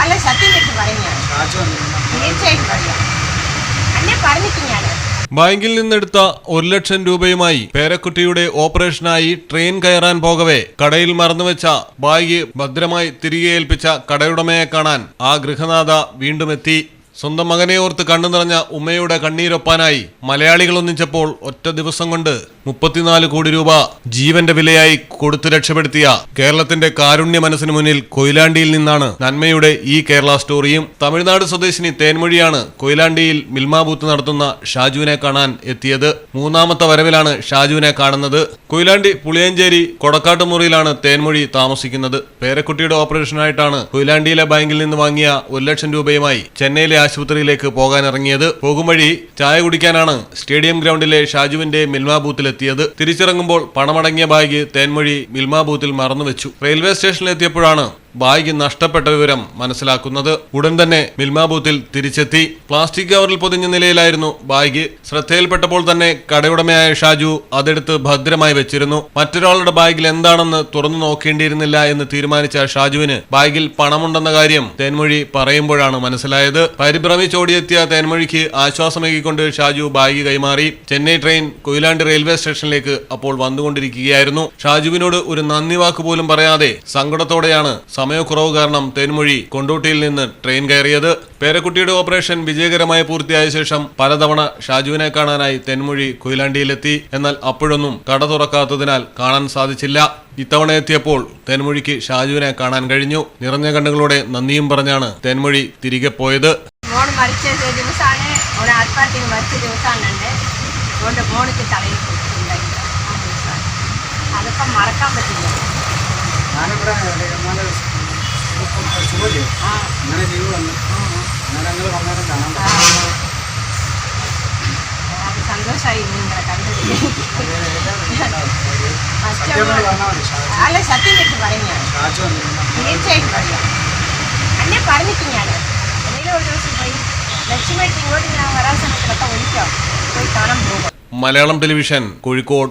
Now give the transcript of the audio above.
അല്ല സത്യം വെച്ച് പറയുകയാണ് അന്നെ പറഞ്ഞിട്ട് ബാങ്കിൽ നിന്നെടുത്ത ഒരു ലക്ഷം രൂപയുമായി പേരക്കുട്ടിയുടെ ഓപ്പറേഷനായി ട്രെയിൻ കയറാൻ പോകവെ കടയിൽ മറന്നുവെച്ച ബാഗ് ഭദ്രമായി തിരികെ ഏൽപ്പിച്ച കടയുടമയെ കാണാൻ ആ ഗൃഹനാഥ വീണ്ടും എത്തി. സ്വന്തം മകനെ ഓർത്ത് കണ്ണു നിറഞ്ഞ ഉമ്മയുടെ കണ്ണീരൊപ്പാനായി മലയാളികൾ ഒന്നിച്ചപ്പോൾ ഒറ്റ ദിവസം കൊണ്ട് മുപ്പത്തിനാല് കോടി രൂപ ജീവന്റെ വിലയായി കൊടുത്തു രക്ഷപ്പെടുത്തിയ കേരളത്തിന്റെ കാരുണ്യ മനസ്സിന് മുന്നിൽ കൊയിലാണ്ടിയിൽ നിന്നാണ് നന്മയുടെ ഈ കേരള സ്റ്റോറിയും തമിഴ്നാട് സ്വദേശിനി തേൻമൊഴിയാണ് കൊയിലാണ്ടിയിൽ മിൽമാബൂത്ത് നടത്തുന്ന ഷാജുവിനെ കാണാൻ എത്തിയത്. മൂന്നാമത്തെ വരവിലാണ് ഷാജുവിനെ കാണുന്നത്. കൊയിലാണ്ടി പുളിയഞ്ചേരി കൊടക്കാട്ടുമുറിയിലാണ് തേൻമൊഴി താമസിക്കുന്നത്. പേരക്കുട്ടിയുടെ ഓപ്പറേഷനായിട്ടാണ് കൊയിലാണ്ടിയിലെ ബാങ്കിൽ നിന്ന് വാങ്ങിയ ഒരു ലക്ഷം രൂപയുമായി ചെന്നൈയിലെ ആശുപത്രിയിലേക്ക് പോകാനിറങ്ങിയത് പോകുംവഴി പോകും വഴി ചായ കുടിക്കാനാണ് സ്റ്റേഡിയം ഗ്രൗണ്ടിലെ ഷാജുവിന്റെ മിൽമ ബൂത്തിലെത്തിയത്. തിരിച്ചിറങ്ങുമ്പോൾ പണമടങ്ങിയ ബാഗ് തേൻമൊഴി മിൽമ ബൂത്തിൽ മറന്നുവെച്ചു. റെയിൽവേ സ്റ്റേഷനിലെത്തിയപ്പോഴാണ് ബാഗ് നഷ്ടപ്പെട്ട വിവരം മനസ്സിലാക്കുന്നത് ഉടൻ തന്നെ മിൽമ ബൂത്തിൽ തിരിച്ചെത്തി. പ്ലാസ്റ്റിക് കവറിൽ പൊതിഞ്ഞ നിലയിലായിരുന്നു ബാഗ് ശ്രദ്ധയിൽപ്പെട്ടപ്പോൾ തന്നെ കടയുടമയായ ഷാജു അതെടുത്ത് ഭദ്രമായി വെച്ചിരുന്നു. മറ്റൊരാളുടെ ബാഗിൽ എന്താണെന്ന് തുറന്നു നോക്കേണ്ടിയിരുന്നില്ല എന്ന് തീരുമാനിച്ച ഷാജുവിന് ബാഗിൽ പണമുണ്ടെന്ന കാര്യം തേൻമൊഴി പറയുമ്പോഴാണ് മനസ്സിലായത്. പരിഭ്രമിച്ചോടിയെത്തിയ തേൻമൊഴിക്ക് ആശ്വാസമേകിക്കൊണ്ട് ഷാജു ബാഗ് കൈമാറി. ചെന്നൈ ട്രെയിൻ കൊയിലാണ്ടി റെയിൽവേ സ്റ്റേഷനിലേക്ക് അപ്പോൾ വന്നുകൊണ്ടിരിക്കുകയായിരുന്നു. ഷാജുവിനോട് ഒരു നന്ദി വാക്ക് പോലും പറയാതെ സങ്കടത്തോടെയാണ് സമയക്കുറവ് കാരണം തേൻമൊഴി കൊണ്ടോട്ടിയിൽ നിന്ന് ട്രെയിൻ കയറിയത്. പേരക്കുട്ടിയുടെ ഓപ്പറേഷൻ വിജയകരമായി പൂർത്തിയായ ശേഷം പലതവണ ഷാജുവിനെ കാണാനായി തെന്മൊഴി കൊയിലാണ്ടിയിലെത്തി. എന്നാൽ അപ്പോഴൊന്നും കട തുറക്കാത്തതിനാൽ കാണാൻ സാധിച്ചില്ല. ഇത്തവണ എത്തിയപ്പോൾ തെന്മൊഴിക്ക് ഷാജുവിനെ കാണാൻ കഴിഞ്ഞു. നിറഞ്ഞ കണ്ണുകളോടെ നന്ദിയും പറഞ്ഞാണ് തെന്മൊഴി തിരികെ പോയത്. മരിച്ച ദിവസമാണ് ദിവസമാണ് മോണിക്ക് തലയിൽ അതൊക്കെ മറക്കാൻ പറ്റില്ല. ഞാനിവിടെ സുഖമില്ലേ അങ്ങനെ ലീവ് വന്നു അങ്ങനെ ഞങ്ങൾ വന്നേരം കാണാൻ ആ. അത് സന്തോഷമായി നിങ്ങളെ സത്യം പറഞ്ഞാൽ അല്ല സത്യം വെച്ച് പറയുകയാണ് തീർച്ചയായിട്ടും. പറയാം. അന്നെ പറഞ്ഞിട്ട് ഞാൻ എന്തെങ്കിലും ഒരു ദിവസം പോയി ലക്ഷ്യമായിട്ട് ഇങ്ങോട്ട് ഞാൻ വരാൻ സമയത്തൊക്കെ ഒഴിക്കാം പോയി കാണാൻ പോകും. മലയാളം ടെലിവിഷൻ കോഴിക്കോട്.